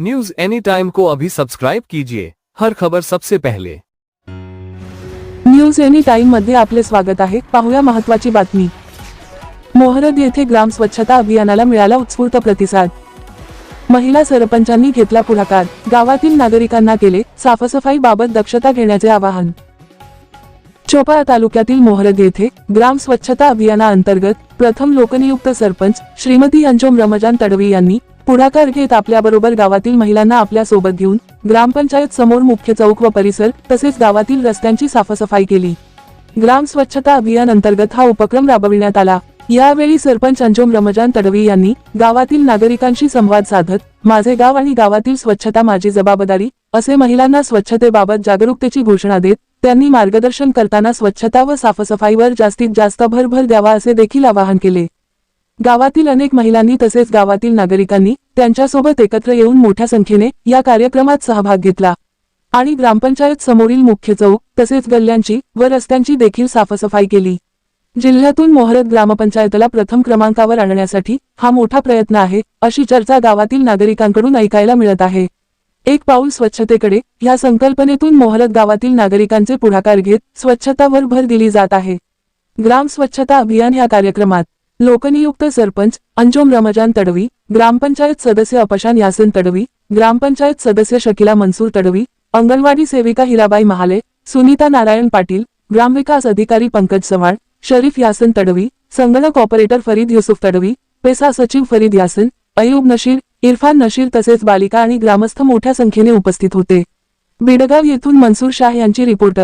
News any time को अभी subscribe कीजिए। हर खबर सबसे पहले। न्यूज एनी टाइममध्ये आपले स्वागत आहे. पाहूया महत्वाची बातमी. मोहरद येथे ग्राम स्वच्छता अभियानाला मिळाला उत्स्फूर्त प्रतिसाद. महिला सरपंचांनी घेतला पुढाकार. गावातील नागरिकांना केले साफसफाई बाबत दक्षता घेण्याचे आवाहन. चोपडा तालुक्यातील मोहरद येथे ग्राम स्वच्छता अभियानाअंतर्गत प्रथम लोकनियुक्त सरपंच श्रीमती अंजोम रमजान तडवी यांनी पुढाकार घेत आपल्याबरोबर गावातील महिलांना आपल्यासोबत घेऊन ग्रामपंचायत समोर मुख्य चौक व परिसर तसेच गावातील रस्त्यांची साफसफाई केली. ग्राम स्वच्छता अभियान अंतर्गत हा उपक्रम राबविण्यात आला. यावेळी सरपंच अंजोम रमजान तडवी यांनी गावातील नागरिकांशी संवाद साधत माझे गाव आणि गावातील स्वच्छता माझी जबाबदारी असे महिलांना स्वच्छतेबाबत जागरूकतेची घोषणा देत त्यांनी मार्गदर्शन करताना स्वच्छता व साफसफाईवर जास्तीत जास्त भरभर द्यावा असे देखील आवाहन केले. गावातील अनेक महिलांनी तसेच गावातील नागरिकांनी त्यांच्यासोबत एकत्र येऊन मोठ्या संख्येने या कार्यक्रमात सहभाग घेतला. आणि ग्रामपंचायत समोरील मुख्य चौक तसेच गल्ल्यांची व रस्त्यांची देखील साफसफाई केली. जिल्ह्यातून मोहरत ग्रामपंचायतला प्रथम क्रमांकावर आणण्यासाठी हा मोठा प्रयत्न आहे अशी चर्चा गावातील नागरिकांकडून ऐकायला मिळत आहे. एक पाऊल स्वच्छतेकडे या संकल्पनेतून मोहरत गावातील नागरिकांचे पुढाकार घेत स्वच्छतावर भर दिली जात आहे. ग्राम स्वच्छता अभियान या कार्यक्रमात लोकनियुक्त सरपंच अंजोम रमजान तडवी ग्रामपंचायत सदस्य अपशान यासन तडवी ग्रामपंचायत सदस्य शकिला मनसूर तडवी अंगणवाडी सेविका हिराबाई महाले सुनीता नारायण पाटील ग्रामविकास अधिकारी पंकज चव्हाण शरीफ यासन तडवी संगणक ऑपरेटर फरीद युसुफ तडवी पेसा सचिव फरीद यासन अयूब नशीर इरफान नशीर तसेच बालिका आणि ग्रामस्थ मोठ्या संख्येने उपस्थित होते. बिडगाव येथून मनसूर शाह यांची रिपोर्ट